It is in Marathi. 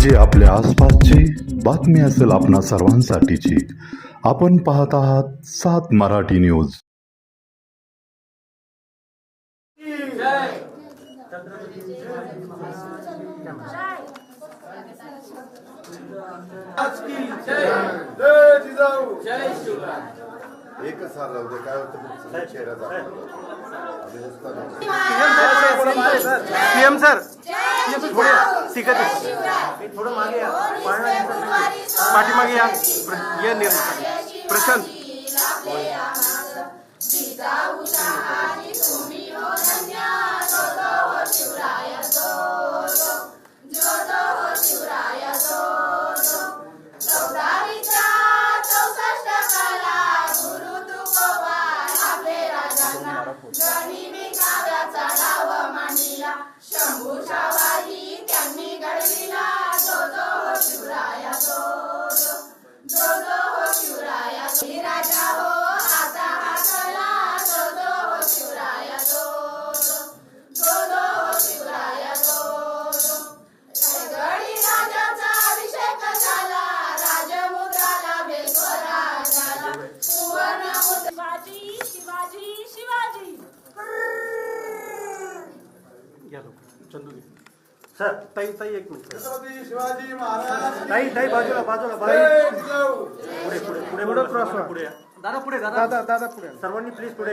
जी आपल्या आसपासची बातमी असेल आपणा सर्वांसाठीची आपण पाहत आहात सात मराठी न्यूज जय जिजाऊ एकच हार लावते काय होतं चेहरा सीएम सर थोडे सिकत थोडं मागे या. पाठीमागे या. ये निर्मल प्रशांत. घ्या लवकर. चंदू घे सर ताई ताई एक मिनिट. शिवाजी महाराज ताई ताई बाजूला बाजूला जिजाऊ पुढे पुढे पुढे पुढे क्रॉस पुढे या. दादा पुढे दादा. दादा दादा पुढे सर्वांनी प्लीज पुढे